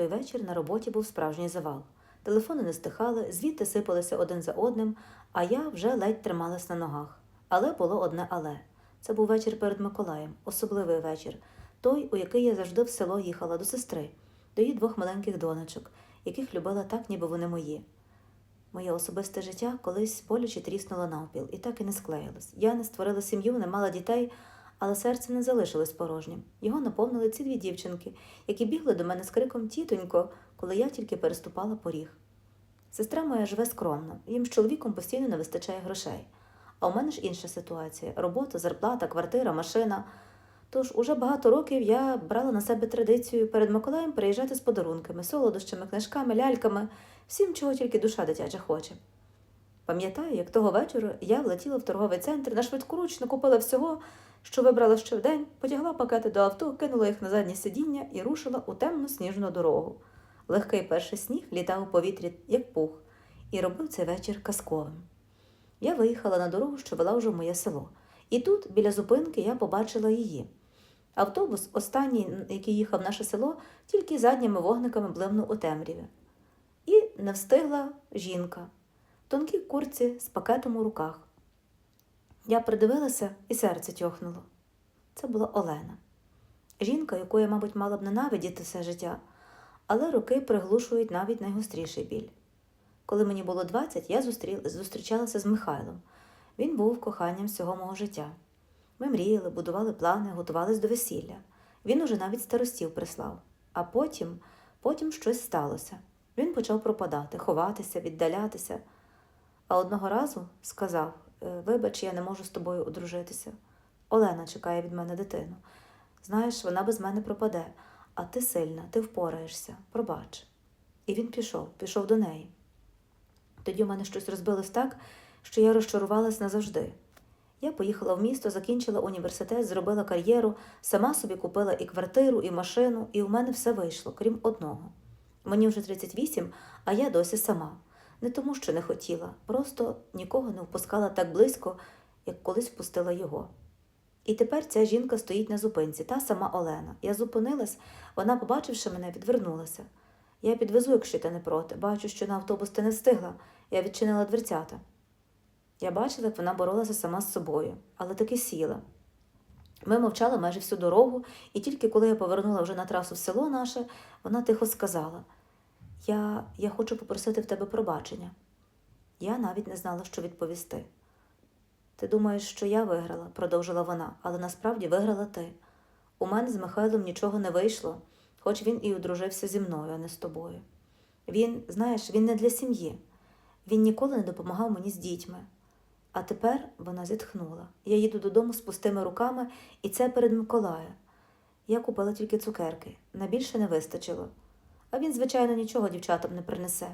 той вечір на роботі був справжній завал. Телефони не стихали, звідти сипалися один за одним, а я вже ледь трималась на ногах. Але було одне але. Це був вечір перед Миколаєм, особливий вечір, той, у який я завжди в село їхала до сестри, до її двох маленьких донечок, яких любила так, ніби вони мої. Моє особисте життя колись боляче тріснуло навпіл і так і не склеїлось. Я не створила сім'ю, не мала дітей, але серце не залишилось порожнім. Його наповнили ці дві дівчинки, які бігли до мене з криком Тітонько, коли я тільки переступала поріг. Сестра моя живе скромно, їм з чоловіком постійно не вистачає грошей. А у мене ж інша ситуація: робота, зарплата, квартира, машина. Тож уже багато років я брала на себе традицію перед Миколаєм приїжджати з подарунками, солодощами, книжками, ляльками, всім, чого тільки душа дитяча хоче. Пам'ятаю, як того вечора я влетіла в торговий центр, на швидкоруч накупила всього, що вибрала ще в день, потягла пакети до авто, кинула їх на заднє сидіння і рушила у темну сніжну дорогу. Легкий перший сніг літав у повітрі, як пух, і робив цей вечір казковим. Я виїхала на дорогу, що вела вже в моє село. І тут, біля зупинки, я побачила її. Автобус, останній, який їхав в наше село, тільки задніми вогниками блимнув у темряві. І не встигла жінка в тонкій курці з пакетом у руках. Я придивилася і серце тьохнуло. Це була Олена. Жінка, яку я, мабуть, мала б ненавидіти все життя, але роки приглушують навіть найгостріший біль. Коли мені було 20, я зустрі... зустрічалася з Михайлом. Він був коханням всього мого життя. Ми мріяли, будували плани, готувались до весілля. Він уже навіть старостів прислав. А потім, потім щось сталося. Він почав пропадати, ховатися, віддалятися. А одного разу сказав: «Е, Вибач, я не можу з тобою одружитися. Олена чекає від мене дитину. Знаєш, вона без мене пропаде, а ти сильна, ти впораєшся, пробач. І він пішов, пішов до неї. Тоді у мене щось розбилось так, що я розчарувалась назавжди. Я поїхала в місто, закінчила університет, зробила кар'єру, сама собі купила і квартиру, і машину, і у мене все вийшло, крім одного. Мені вже 38, а я досі сама. Не тому, що не хотіла, просто нікого не впускала так близько, як колись впустила його. І тепер ця жінка стоїть на зупинці, та сама Олена. Я зупинилась, вона, побачивши мене, відвернулася. Я підвезу, якщо ти не проти. Бачу, що на автобус ти не встигла. Я відчинила дверцята. Я бачила, як вона боролася сама з собою, але таки сіла. Ми мовчали майже всю дорогу, і тільки коли я повернула вже на трасу в село наше, вона тихо сказала: Я, я хочу попросити в тебе пробачення. Я навіть не знала, що відповісти. Ти думаєш, що я виграла, продовжила вона, але насправді виграла ти. У мене з Михайлом нічого не вийшло, хоч він і одружився зі мною, а не з тобою. Він, знаєш, він не для сім'ї. Він ніколи не допомагав мені з дітьми. А тепер вона зітхнула. Я їду додому з пустими руками, і це перед Миколая. Я купила тільки цукерки, на більше не вистачило. А він, звичайно, нічого дівчатам не принесе.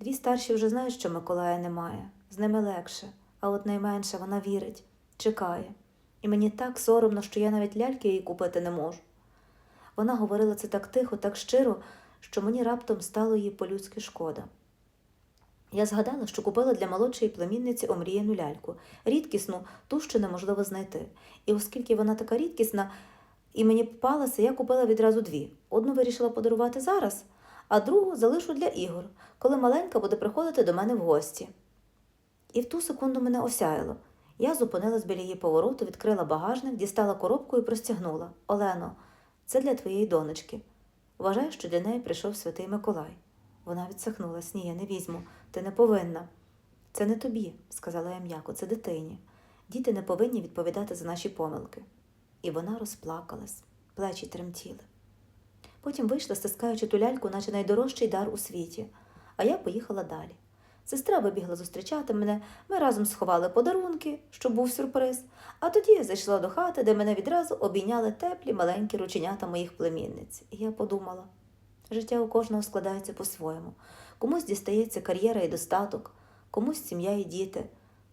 Дві старші вже знають, що Миколая немає, з ними легше, а от найменша вона вірить, чекає. І мені так соромно, що я навіть ляльки їй купити не можу. Вона говорила це так тихо, так щиро, що мені раптом стало її по-людськи шкода. Я згадала, що купила для молодшої племінниці омріяну ляльку, рідкісну, ту, що неможливо знайти. І оскільки вона така рідкісна, і мені попалася, я купила відразу дві. Одну вирішила подарувати зараз, а другу залишу для ігор, коли маленька буде приходити до мене в гості. І в ту секунду мене осяяло. Я зупинилась біля її повороту, відкрила багажник, дістала коробку і простягнула. Олено, це для твоєї донечки. Вважаю, що для неї прийшов святий Миколай. Вона відсахнулась. Ні, я не візьму. Ти не повинна. Це не тобі, сказала я м'яко, це дитині. Діти не повинні відповідати за наші помилки. І вона розплакалась, плечі тремтіли. Потім вийшла, стискаючи ту ляльку, наче найдорожчий дар у світі, а я поїхала далі. Сестра вибігла зустрічати мене, ми разом сховали подарунки, щоб був сюрприз, а тоді я зайшла до хати, де мене відразу обійняли теплі маленькі рученята моїх племінниць. І я подумала життя у кожного складається по-своєму. Комусь дістається кар'єра і достаток, комусь сім'я і діти,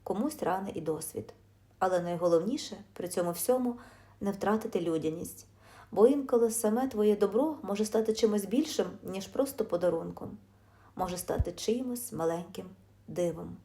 комусь рани і досвід. Але найголовніше при цьому всьому не втратити людяність, бо інколи саме твоє добро може стати чимось більшим, ніж просто подарунком, може стати чимось маленьким дивом.